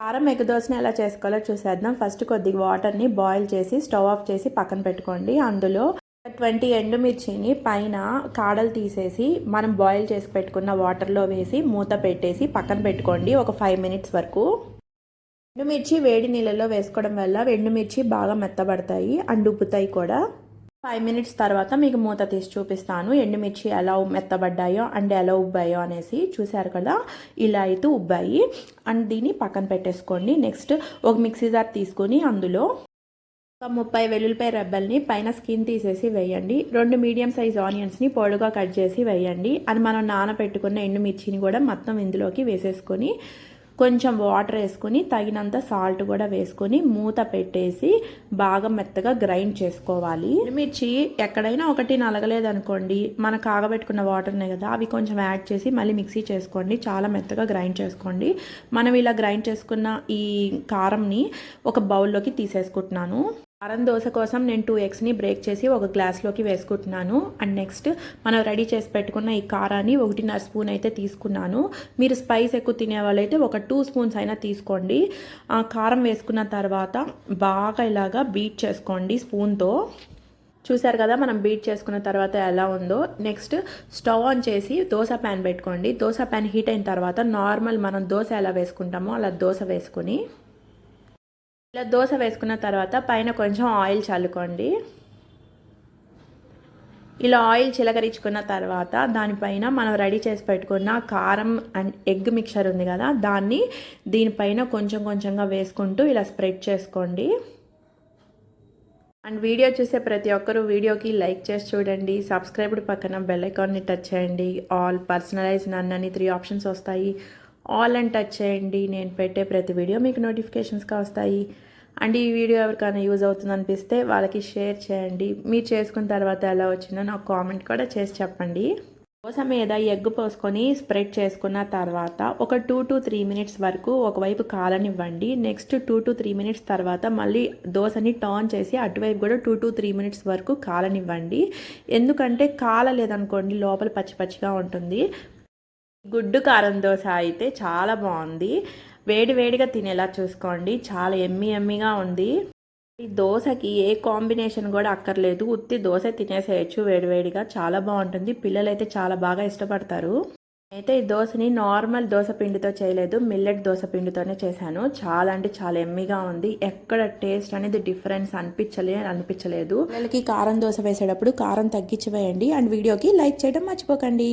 కారం ఎగ్ ఎలా చేసుకోవాలో చూసేద్దాం. ఫస్ట్ కొద్దిగా వాటర్ని బాయిల్ చేసి స్టవ్ ఆఫ్ చేసి పక్కన పెట్టుకోండి. అందులో ట్వంటీ ఎండుమిర్చిని పైన కాడలు తీసేసి మనం బాయిల్ చేసి పెట్టుకున్న వాటర్లో వేసి మూత పెట్టేసి పక్కన పెట్టుకోండి. ఒక ఫైవ్ మినిట్స్ వరకు. ఎండుమిర్చి వేడి నీళ్ళలో వేసుకోవడం వల్ల ఎండుమిర్చి బాగా మెత్తబడతాయి అండ్ ఉబ్బుతాయి కూడా. ఫైవ్ మినిట్స్ తర్వాత మీకు మూత తీసి చూపిస్తాను. ఎండుమిర్చి ఎలా మెత్తబడ్డాయో అండ్ ఎలా ఉబ్బాయో అనేసి చూశారు కదా? ఇలా అయితే ఉబ్బాయి. అండ్ దీన్ని పక్కన పెట్టేసుకోండి. నెక్స్ట్ ఒక మిక్సీ జార్ తీసుకొని అందులో ఒక ముప్పై వెల్లుల్లిపాయ రెబ్బల్ని పైన స్కిన్ తీసేసి వేయండి. రెండు మీడియం సైజ్ ఆనియన్స్ని పొడుగా కట్ చేసి వేయండి. అని మనం నానబెట్టుకున్న ఎండుమిర్చిని కూడా మొత్తం ఇందులోకి వేసేసుకొని కొంచెం వాటర్ వేసుకొని తగినంత సాల్ట్ కూడా వేసుకొని మూత పెట్టేసి బాగా మెత్తగా గ్రైండ్ చేసుకోవాలి. మిర్చి ఎక్కడైనా ఒకటి నలగలేదనుకోండి మన కాగబెట్టుకున్న వాటర్నే కదా అవి కొంచెం యాడ్ చేసి మళ్ళీ మిక్సీ చేసుకోండి చాలా మెత్తగా గ్రైండ్ చేసుకోండి. మనం ఇలా గ్రైండ్ చేసుకున్న ఈ కారంని ఒక బౌల్లోకి తీసేసుకుంటున్నాను. కారం దోశ కోసం నేను టూ ఎగ్స్ని బ్రేక్ చేసి ఒక గ్లాస్లోకి వేసుకుంటున్నాను. అండ్ నెక్స్ట్ మనం రెడీ చేసి పెట్టుకున్న ఈ కారాన్ని ఒకటిన్నర స్పూన్ అయితే తీసుకున్నాను. మీరు స్పైస్ ఎక్కువ తినే వాళ్ళైతే ఒక టూ స్పూన్స్ అయినా తీసుకోండి. ఆ కారం వేసుకున్న తర్వాత బాగా ఇలాగా బీట్ చేసుకోండి స్పూన్తో. చూసారు కదా మనం బీట్ చేసుకున్న తర్వాత ఎలా ఉందో. నెక్స్ట్ స్టవ్ ఆన్ చేసి దోశ ప్యాన్ పెట్టుకోండి. దోశ ప్యాన్ హీట్ అయిన తర్వాత నార్మల్ మనం దోశ ఎలా వేసుకుంటామో అలా దోశ వేసుకొని ఇలా దోశ వేసుకున్న తర్వాత పైన కొంచెం ఆయిల్ చల్లుకోండి. ఇలా ఆయిల్ చిలకరించుకున్న తర్వాత దానిపైన మనం రెడీ చేసి పెట్టుకున్న కారం అండ్ ఎగ్ మిక్చర్ ఉంది కదా దాన్ని దీనిపైన కొంచెం కొంచెంగా వేసుకుంటూ ఇలా స్ప్రెడ్ చేసుకోండి. అండ్ వీడియో చూసే ప్రతి ఒక్కరూ వీడియోకి లైక్ చేసి చూడండి. సబ్స్క్రైబ్డ్ పక్కన బెల్ ఐకాన్ని టచ్ చేయండి. ఆల్ పర్సనలైజ్ నన్నని త్రీ ఆప్షన్స్ వస్తాయి. ఆల్ అండ్ టచ్ చేయండి. నేను పెట్టే ప్రతి వీడియో మీకు నోటిఫికేషన్స్గా వస్తాయి. అండ్ ఈ వీడియో ఎవరికైనా యూజ్ అవుతుంది అనిపిస్తే వాళ్ళకి షేర్ చేయండి. మీరు చేసుకున్న తర్వాత ఎలా వచ్చిందో నాకు కామెంట్ కూడా చేసి చెప్పండి. దోశ మీద ఎగ్ పోసుకొని స్ప్రెడ్ చేసుకున్న తర్వాత ఒక టూ టు త్రీ మినిట్స్ వరకు ఒకవైపు కాలనివ్వండి. Next two to three minutes తర్వాత మళ్ళీ దోశని టర్న్ చేసి అటువైపు కూడా టూ టు త్రీ మినిట్స్ వరకు కాలనివ్వండి. ఎందుకంటే కాలలేదనుకోండి లోపల పచ్చి పచ్చిగా ఉంటుంది. గుడ్డు కారం దోశ అయితే చాలా బాగుంది. వేడి వేడిగా తినేలా చూసుకోండి. చాలా ఎమ్మి ఎమ్మిగా ఉంది. ఈ దోశకి ఏ కాంబినేషన్ కూడా అక్కర్లేదు. ఉత్తి దోశ తినేసేయచ్చు. వేడివేడిగా చాలా బాగుంటుంది. పిల్లలు అయితే చాలా బాగా ఇష్టపడతారు. అయితే ఈ దోశని నార్మల్ దోశ పిండితో చేయలేదు. మిల్లెట్ దోశ పిండితోనే చేశాను. చాలా అంటే చాలా ఎమ్మిగా ఉంది. ఎక్కడ టేస్ట్ అనేది డిఫరెన్స్ అనిపించలే అనిపించలేదు. పిల్లలకి కారం దోశ వేసేటప్పుడు కారం తగ్గించి వేయండి. అండ్ వీడియోకి లైక్ చేయడం మర్చిపోకండి.